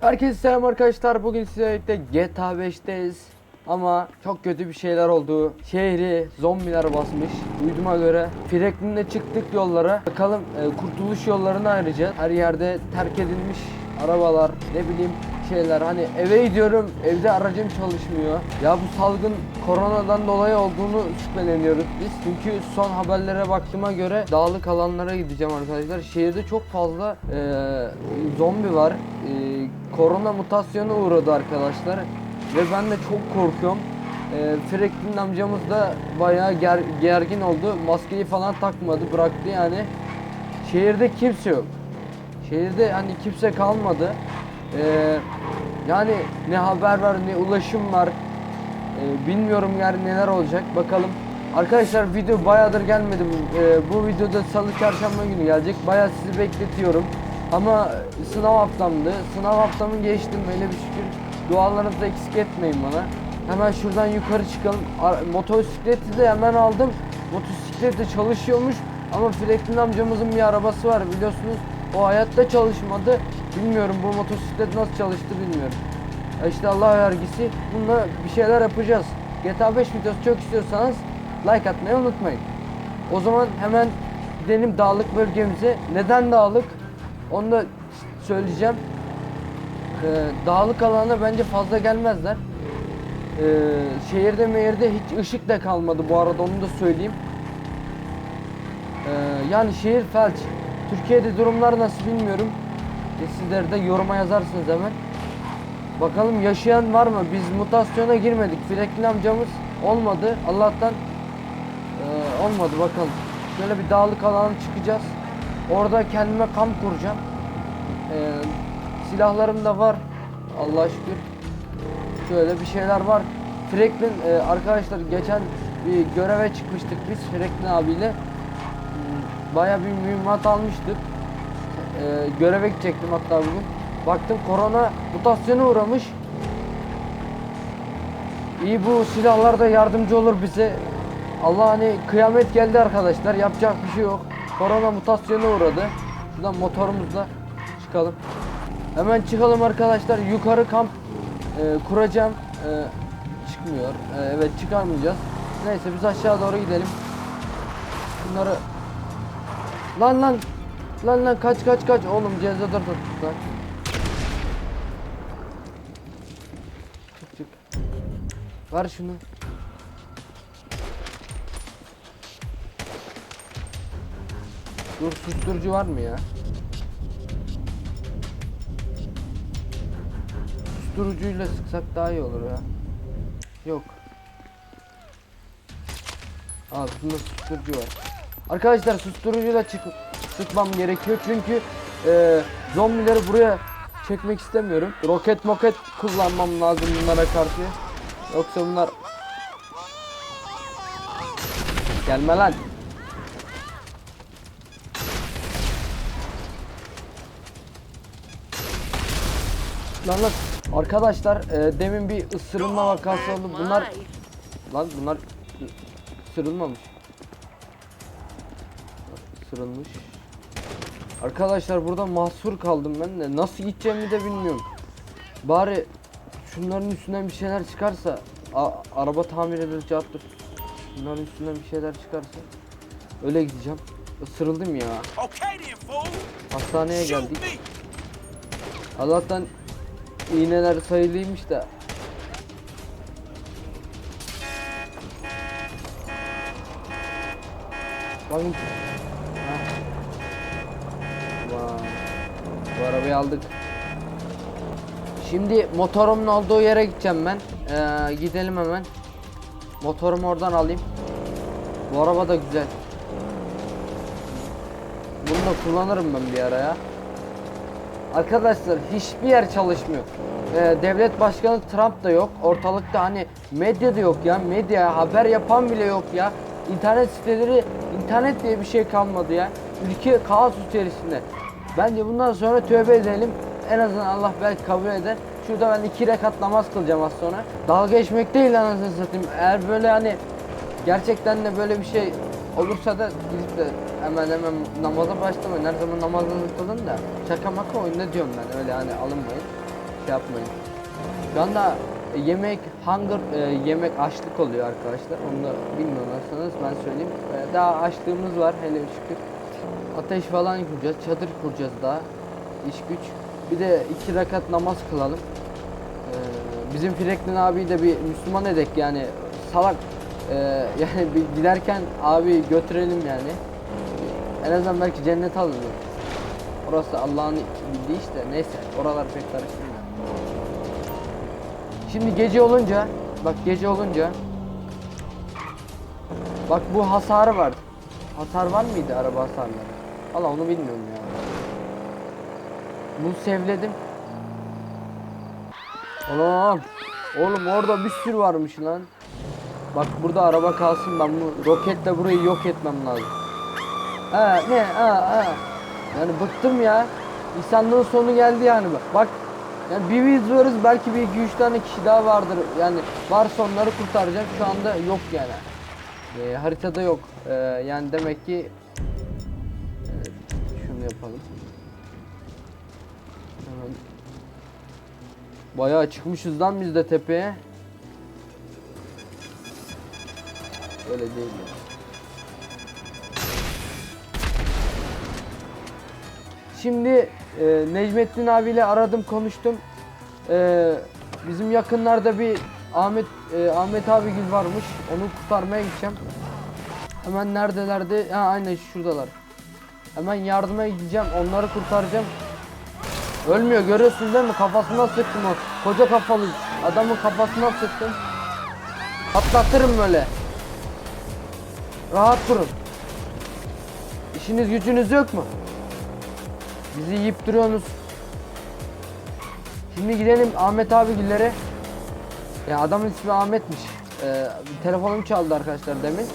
Herkese selam arkadaşlar. Bugün sizlerle birlikte GTA 5'teyiz. Ama çok kötü bir şeyler oldu. Şehri zombiler basmış. Duyduğuma göre Franklin'le çıktık yollara. Bakalım e, kurtuluş yollarını arayacağız. Her yerde terk edilmiş arabalar, ne bileyim şeyler. Hani eve gidiyorum, evde aracım çalışmıyor. Ya bu salgın koronadan dolayı olduğunu şüpheleniyoruz biz. Çünkü son haberlere baktığıma göre dağlık alanlara gideceğim arkadaşlar. Şehirde çok fazla e, zombi var. E, korona mutasyonu uğradı arkadaşlar. Ve ben de çok korkuyorum. E, Franklin amcamız da bayağı ger- gergin oldu. Maskeyi falan takmadı, bıraktı yani. Şehirde kimse yok. Şehirde hani kimse kalmadı. Ee, yani ne haber var ne ulaşım var. Ee, bilmiyorum yani neler olacak bakalım. Arkadaşlar video bayağıdır gelmedi. Ee, bu videoda salı çarşamba günü gelecek. Bayağı sizi bekletiyorum. Ama sınav haftamdı. Sınav haftamı geçtim öyle bir şükür. Dualarınızı eksik etmeyin bana. Hemen şuradan yukarı çıkalım. Motosikleti de hemen aldım. Motosiklet de çalışıyormuş. Ama Franklin amcamızın bir arabası var biliyorsunuz. O hayatta çalışmadı. Bilmiyorum bu motosiklet nasıl çalıştı bilmiyorum. Ya İşte Allah vergisi. Bununla bir şeyler yapacağız. GTA 5 videosu çok istiyorsanız like atmayı unutmayın. O zaman hemen gidelim dağlık bölgemize. Neden dağlık? Onu da söyleyeceğim. Ee, dağlık alana bence fazla gelmezler. Ee, şehirde meyirde hiç ışık da kalmadı bu arada onu da söyleyeyim. Ee, yani şehir felç. Türkiye'de durumlar nasıl bilmiyorum. E, Sizler de yoruma yazarsınız hemen. Bakalım yaşayan var mı? Biz mutasyona girmedik. Franklin amcamız olmadı. Allah'tan e, olmadı bakalım. Şöyle bir dağlık alana çıkacağız. Orada kendime kamp kuracağım. E, silahlarım da var. Allah'a şükür. Şöyle bir şeyler var. Franklin e, arkadaşlar geçen bir göreve çıkmıştık biz Franklin abiyle. Hmm, Bayağı bir mühimmat almıştık. E, göreve gidecektim hatta bugün. Baktım korona mutasyona uğramış. İyi bu silahlar da yardımcı olur bize. Allah hani kıyamet geldi arkadaşlar. Yapacak bir şey yok. Korona mutasyona uğradı. Şuradan motorumuzla çıkalım. Hemen çıkalım arkadaşlar. Yukarı kamp e, kuracağım. E, çıkmıyor. E, evet çıkarmayacağız. Neyse biz aşağı doğru gidelim. Bunları Lan lan Lan lan kaç kaç kaç oğlum cezada tuttuk lan. Çık çık. Ver şunu. Dur susturucu var mı ya? Susturucuyla sıksak daha iyi olur ya. Yok. Aa bunda susturucu var. Arkadaşlar susturucuyla çık sıkmam gerekiyor çünkü e, zombileri buraya çekmek istemiyorum. Roket moket kullanmam lazım bunlara karşı. Yoksa bunlar Gelme lan. Lan lan. Arkadaşlar e, demin bir ısırılma vakası oldu. Bunlar lan bunlar ısırılmamış. Isırılmış. Arkadaşlar burada mahsur kaldım ben de. Nasıl gideceğimi de bilmiyorum. Bari şunların üstünden bir şeyler çıkarsa a- araba tamir edilir attır. Bunların üstünden bir şeyler çıkarsa öyle gideceğim. Isırıldım ya. Hastaneye geldik. Allah'tan iğneler sayılıymış da. Bakın. Aldık. Şimdi motorumun olduğu yere gideceğim ben. Ee, gidelim hemen. Motorumu oradan alayım. Bu araba da güzel. Bunu da kullanırım ben bir ara ya. Arkadaşlar hiçbir yer çalışmıyor. Ee, devlet başkanı Trump da yok. Ortalıkta hani medya da yok ya. Medya haber yapan bile yok ya. İnternet siteleri internet diye bir şey kalmadı ya. Ülke kaos içerisinde. Bence bundan sonra tövbe edelim. En azından Allah belki kabul eder. Şurada ben iki rekat namaz kılacağım az sonra. Dalga geçmek değil anasını satayım. Eğer böyle hani gerçekten de böyle bir şey olursa da gidip de hemen hemen namaza başlamayın. Her zaman namazınızı kılın da şaka maka oyun ne diyorum ben öyle hani alınmayın. şey yapmayın. Şu anda e, yemek hunger e, yemek açlık oluyor arkadaşlar. Onu da bilmiyorlarsanız ben söyleyeyim. E, daha açlığımız var hele şükür. Ateş falan kuracağız, çadır kuracağız daha. İş güç. Bir de iki rekat namaz kılalım. E, bizim Fireklin abi de bir Müslüman edek yani salak e, yani bir giderken abi götürelim yani. En azından belki cennet alır. Orası Allah'ın bildiği işte. Neyse oralar pek karıştırma. Şimdi gece olunca bak gece olunca bak bu hasarı var. Hasar var mıydı araba hasarları? Valla onu bilmiyorum ya. Bunu sevledim. Oğlum, oğlum orada bir sürü varmış lan. Bak burada araba kalsın ben bu roketle burayı yok etmem lazım. Ha ne ha ha. Yani bıktım ya. İnsanlığın sonu geldi yani bak. Bak yani bir biz varız belki bir iki üç tane kişi daha vardır. Yani varsa onları kurtaracak şu anda yok yani. Ee, haritada yok. Ee, yani demek ki Evet, şunu yapalım. Hemen. Bayağı çıkmışız lan biz de tepeye. Öyle değil ya. Şimdi e, Necmettin abiyle aradım konuştum. E, bizim yakınlarda bir Ahmet e, Ahmet abi gibi varmış. Onu kurtarmaya gideceğim. Hemen neredelerdi? Ha aynen şuradalar. Hemen yardıma gideceğim. Onları kurtaracağım. Ölmüyor görüyorsun değil mi? Kafasına sıktım o. Koca kafalı adamın kafasına sıktım. Atlatırım böyle. Rahat durun. İşiniz gücünüz yok mu? Bizi yiyip duruyorsunuz. Şimdi gidelim Ahmet abigillere. Ya adamın ismi Ahmet'miş. Ee, telefonum çaldı arkadaşlar demin.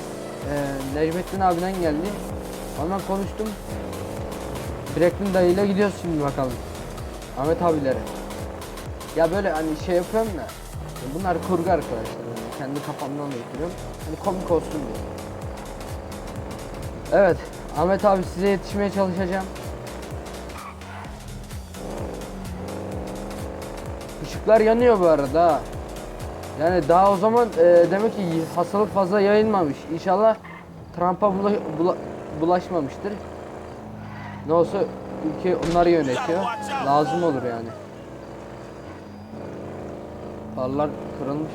Ee, Necmettin abiden geldi. Ondan konuştum. Breklin dayıyla gidiyoruz şimdi bakalım. Ahmet abilere. Ya böyle hani şey yapıyorum da. Bunlar kurgu arkadaşlar. Yani kendi kafamdan uyduruyorum. Hani komik olsun diye. Evet. Ahmet abi size yetişmeye çalışacağım. Işıklar yanıyor bu arada. Yani daha o zaman e, demek ki hastalık fazla yayılmamış. İnşallah Trump'a bula- bula- bulaşmamıştır. Ne olsa ülke onları yönetiyor. Lazım olur yani. Farlar kırılmış.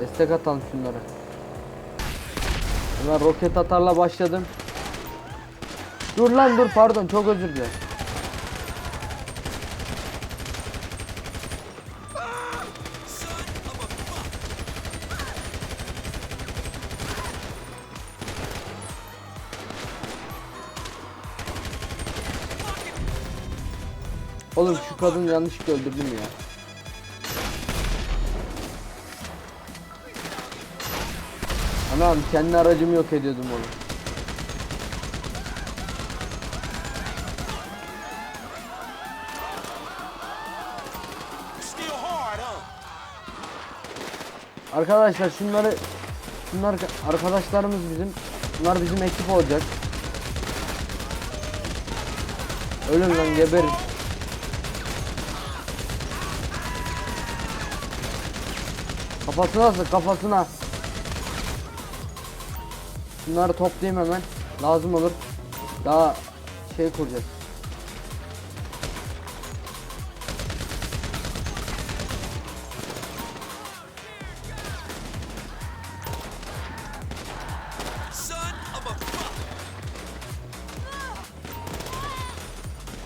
Destek atalım şunlara. Hemen roket atarla başladım. Dur lan dur pardon çok özür dilerim. Kadını yanlışlıkla öldürdüm ya. Anam kendi aracımı yok ediyordum onu. Arkadaşlar şunları Bunlar arkadaşlarımız bizim. Bunlar bizim ekip olacak. Ölün lan geberin. Kafasına sık kafasına. Bunları toplayayım hemen. Lazım olur. Daha şey kuracağız.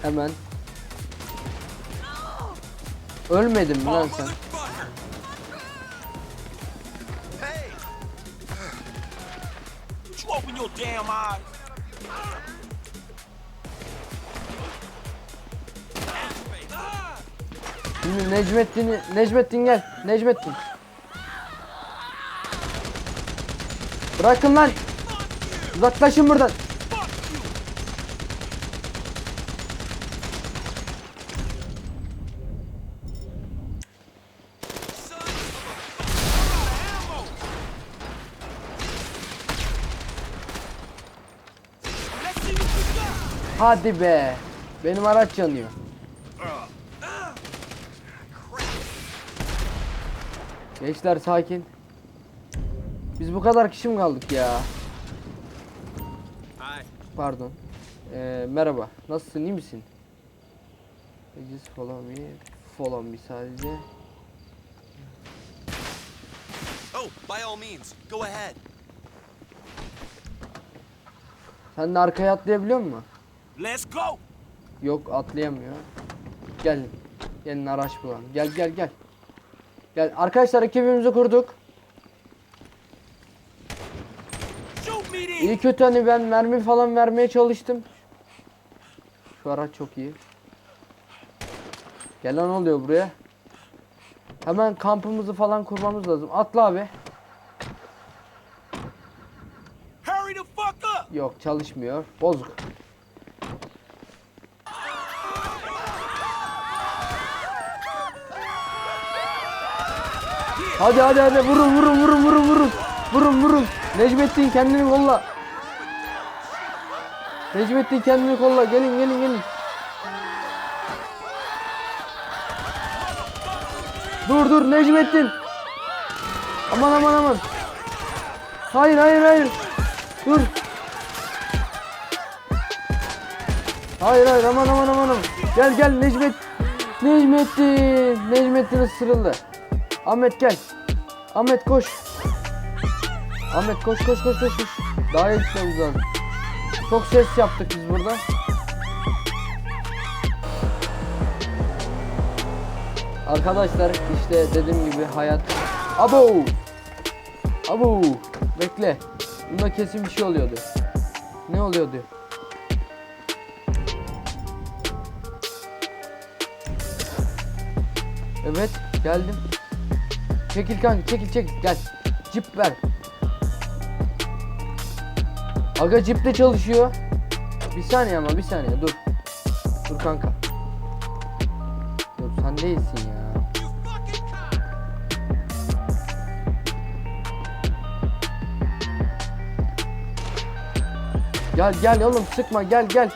Hemen. Ölmedin mi lan sen? Şimdi Necmettin'i Necmettin gel. Necmettin. Bırakın lan. Uzaklaşın buradan. Hadi be. Benim araç yanıyor. Gençler sakin. Biz bu kadar kişi mi kaldık ya? Pardon. Ee, merhaba. Nasılsın? iyi misin? Just follow me. Follow me sadece. Oh, by all means, go ahead. Sen de arkaya atlayabiliyor musun? Let's go. Yok atlayamıyor. Gel. Gelin araç bulalım. Gel gel gel. Gel arkadaşlar ekibimizi kurduk. İyi kötü hani ben mermi falan vermeye çalıştım. Şu araç çok iyi. Gel lan oluyor buraya. Hemen kampımızı falan kurmamız lazım. Atla abi. Yok çalışmıyor. Bozuk. Hadi hadi hadi vurun vurun vurun vurun vurun. Vurun vurun. Necmettin kendini kolla. Necmettin kendini kolla. Gelin gelin gelin. Dur dur Necmettin. Aman aman aman. Hayır hayır hayır. Dur. Hayır hayır aman aman aman. Gel gel Necmet. Necmettin. Necmettin ısırıldı. Ahmet gel. Ahmet koş. Ahmet koş koş koş koş koş. Daha iyi gitmemiz lazım. Çok ses yaptık biz burada. Arkadaşlar işte dediğim gibi hayat. Abo. Abo. Bekle. Bunda kesin bir şey oluyordu. Ne oluyordu? Evet geldim. Çekil kanka çekil çekil gel. Cip ver. Aga cip de çalışıyor. Bir saniye ama bir saniye dur. Dur kanka. Dur sen değilsin ya. Gel gel oğlum sıkma gel. Gel.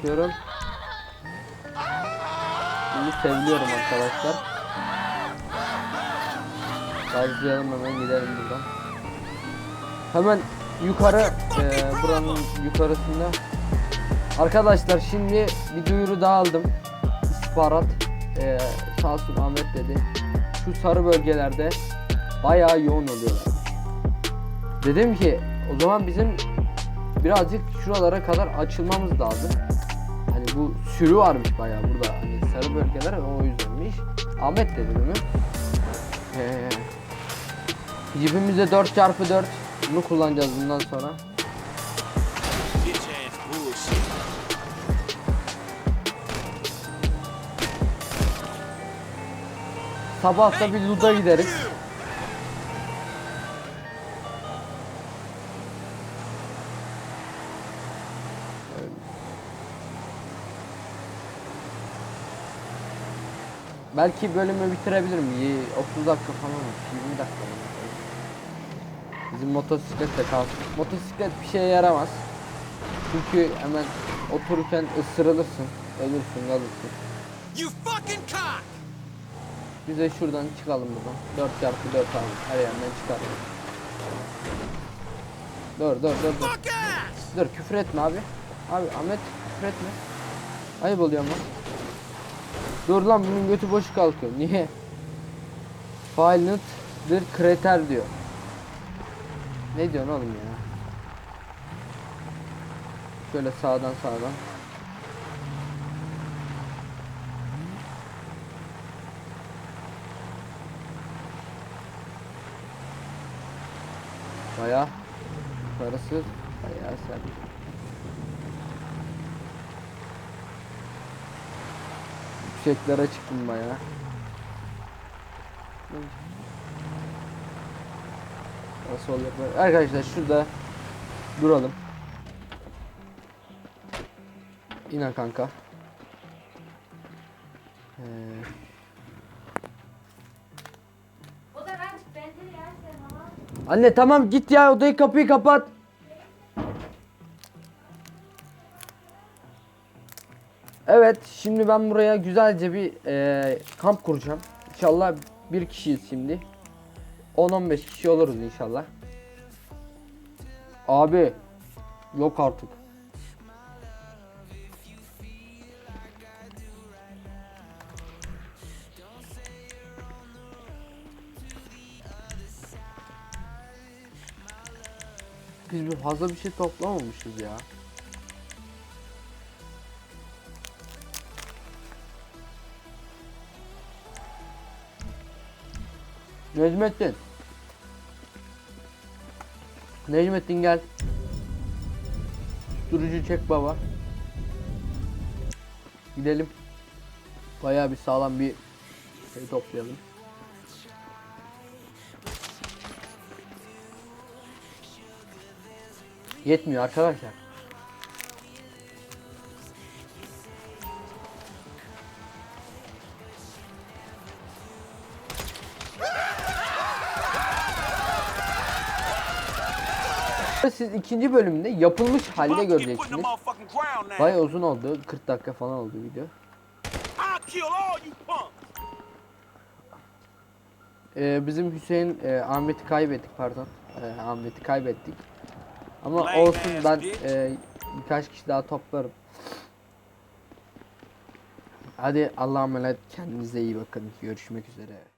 Yapıyorum? Şimdi seviliyorum arkadaşlar. Gazlayalım hemen gidelim buradan. Hemen yukarı eee, buranın yukarısında Arkadaşlar şimdi bir duyuru daha aldım. İstihbarat eee sağ Ahmet dedi. Şu sarı bölgelerde bayağı yoğun oluyorlar. Dedim ki o zaman bizim birazcık şuralara kadar açılmamız lazım. Bu sürü varmış bayağı burada. Hani sarı bölgeler o yüzdenmiş. Ahmet dedi değil mi? Ee, cebimizde 4x4 bunu kullanacağız bundan sonra. Sabah da bir Luda gideriz. Belki bölümü bitirebilirim. Ye- 30 dakika falan olmuş. 20 dakika olmuş. Bizim motosiklet de kalsın. Motosiklet bir şeye yaramaz. Çünkü hemen otururken ısırılırsın. Ölürsün, kalırsın. You fucking cock. Biz de şuradan çıkalım buradan. 4 çarpı 4 abi. Her yerden çıkalım. Dur dur dur dur. Dur küfür etme abi. Abi Ahmet küfür etme. Ayıp oluyor ama. Dur lan bunun götü boş kalkıyor. Niye? Failnet'dir kriter diyor. Ne diyorsun oğlum ya? Şöyle sağdan sağdan. Baya yukarısı bayağı sert. Yükseklere çıktım bayağı. Nasıl oluyor böyle? Arkadaşlar şurada duralım. İnan kanka. Ee, anne tamam git ya odayı kapıyı kapat. Evet şimdi ben buraya güzelce bir e, kamp kuracağım. İnşallah bir kişiyiz şimdi. 10-15 kişi oluruz inşallah. Abi yok artık. Biz bir fazla bir şey toplamamışız ya. Necmettin. Necmettin gel. Durucu çek baba. Gidelim. Bayağı bir sağlam bir şey toplayalım. Yetmiyor arkadaşlar. Siz ikinci bölümde yapılmış halde göreceksiniz. Bayağı uzun oldu. 40 dakika falan oldu video. Ee, bizim Hüseyin e, Ahmet'i kaybettik pardon. Ee, Ahmet'i kaybettik. Ama olsun ben e, birkaç kişi daha toplarım. Hadi Allah'a emanet kendinize iyi bakın. Görüşmek üzere.